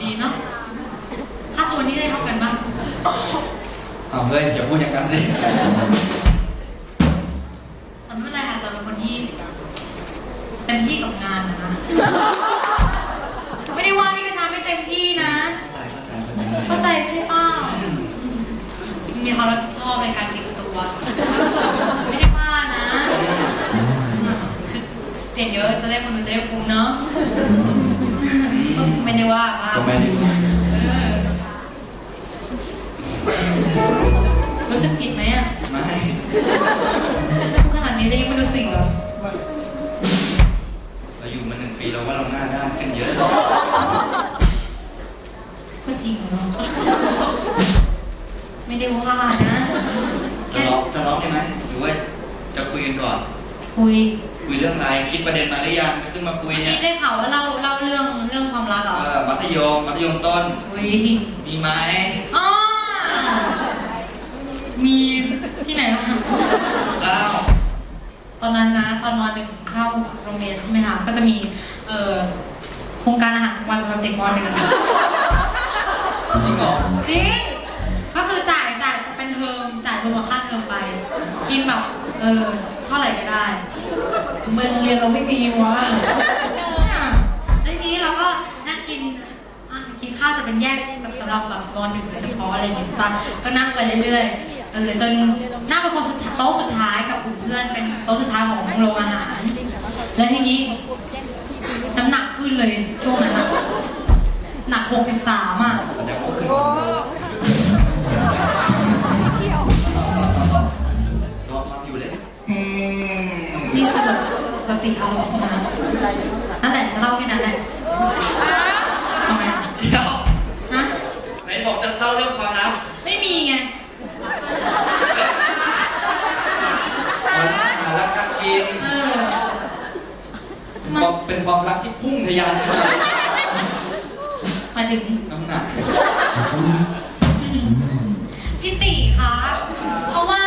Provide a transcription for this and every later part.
ดีเนาะถ้าตัวนี้ได้เท่ากันบ้ปะเอาเฮ้ยอย่าพูดอย่างนั้นสิแต่ไม่เป็ไรค่ะเราเป็นคนที่เต็มที่กับงานนะไม่ได้ว่าพี่กระชาไม่เต็มที่นะ เข้าใจใช่ป่ามีความรับผิดชอบในการแต่งตัว ไม่ได้ว่านะ ชุดเปลี่ยนเยอะจะได้คนดูได้คุ้มเนาะ ก็ไม่ได้ว่าว่าก็ไม่ได้ว่าเออรู้สึกผิดไหมอะไม่พูดขนาดนี้ได้ยังไม่รู้สึกเหรอเราอยู่มาหนึ่งปีเราว่าเราหน้าด้านขึ้นเยอะก็จริงเนาะไม่ได้ว่านะจะร้องจะร้องใช่ไหมหรือว่าจะคุยกันก่อนคุย คุยเรื่องอะไรคิดประเด็นมาหรือยังจะขึ้นมาคุยอันเนี่นี้ยได้ข่าวว่าเล่าเล่าเรื่องเรื่องความรักเหรอเออมัธยมมัธยมต้นคุยมีไหมอ๋อมีที่ไหนล่ะเล่าตอนนั้นนะตอนมหนึ่งเข้าโรงเรียนใช่ไหมคะก็จะมีเอ่อโครงการอาหารกลางวันสำหรับเด็กมหนึ่งจริงเหรอจริงก็คือจ่ายจ่ายเป็นเทอมจ่ายรวมกับค่าเทอมไป กินแบบเออเท่าไหร่ก็ได้เมืองโรงเรียนเราไม่มีวะแล้วทีนี้เราก็นั่งกินอะกินข้าวจะเป็นแยกแบบสำหรับแบบมหนึ่งโดยเฉพาะอะไรอย่างเงี้ยใช่ปะก็นั่งไปเรื่อยๆเออจนนั่งเป็นคนสุดท้ายโต๊ะสุดท้ายกับกลุ่มเพื่อนเป็นโต๊ะสุดท้ายของโรงอาหาร แล้วทีนี้น้ำหนักขึ้นเลยช่วงนั้นอะหนักหกสิบสามอะแสดงว่าขึ้น นี่สรุปสติอารมณ์นะนั่นแหละจะเล่าแค่นั้นแหละทำไมอะเดี๋ยวฮะ ไหนบอกจะเล่าเรื่องความรักไม่มีไง ความรักหารักกักกินเออเป็นความเป็นความรักที่พุ่งทะยานขึ้นมาหมายถึงน้ำหนักพี่ติคะ เพราะว่า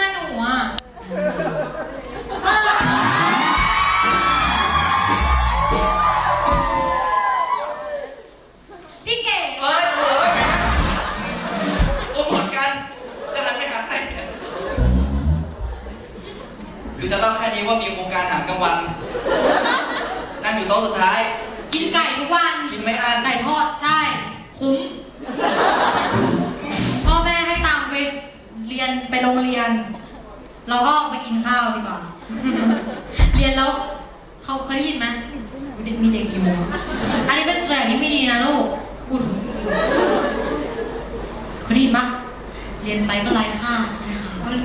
คือจะเล่าแค่นี้ว่ามีโครงการอาหารกลางวัน นั่งอยู่โต๊ะสุดท้าย กินไก่ทุกวัน กินไม่อั้นไก่ทอด ใช่ คุ้ม พ่อแม่ให้ตังค์ไปเรียนไปโรงเรียน เราก็ไปกินข้าวดีกว่า เรียนแล้วเขาเคยได้ยินไหมเด็กมีเด็กกี่โมงอันนี้เป็นอะไรที่ไม่ดีนะลูกพูดถึงเคยได้ยินปะเรียนไปก็ไร้ค่าก็ไม่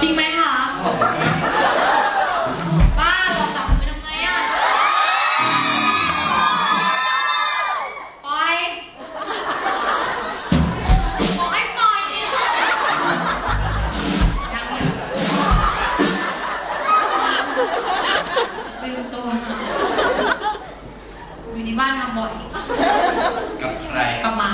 จริงไหมคะป้าหลอกจับมือทำไมอะปล่อยบอกให้ปล่อยเนี่ยยังเนี่ยลืมตัวอยู่ที่บ้านทำบ่อยกับใครกับหมา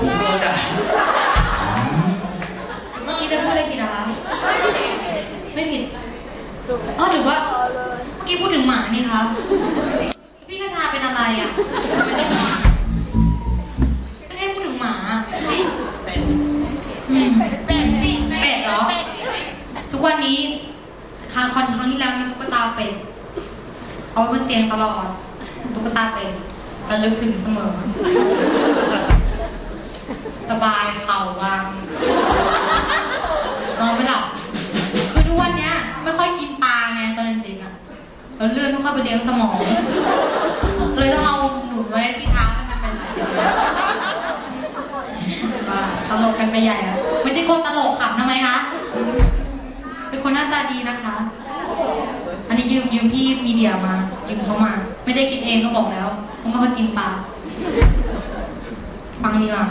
ผมโดนด่าเมื่อกี้จะพูดอะไรผิดเหรอคะ ไม่ผิดอ๋อหรือว่า เมื่อกี้พูดถึงหมานี่คะ พี่กระชาเป็นอะไรอะก็แค่พูดถึงหมาอืมเป็ดเหรอ ทุกวันนี้ครั้งคอนครั้งที่แล้วมีตุ๊กตาเป็ด เอาไว้บนเตียงตลอด ตุ๊กตาเป็ดระลึกถึงเสมอ สบายเข่าวางนอนไม่หลับ คือทุกวันเนี้ย ไม่ค่อยกินปลาไงตอนเด็กๆอะแล้วเลือดไม่ค่อยไปเลี้ยงสมอง เลยต้องเอาหนุนไว้ที่เท้าให้มันเป็นไรลกกันไปใหญ่อะไม่ใช่คนตลกขำทำไมคะ เป็นคนหน้าตาดีนะคะ อันนี้ยืมยืมพี่มีเดียมา ยืมเขามา ไม่ได้คิดเองก็บอกแล้วเขาไม่ค่อยกินปลาฟังดีกว่า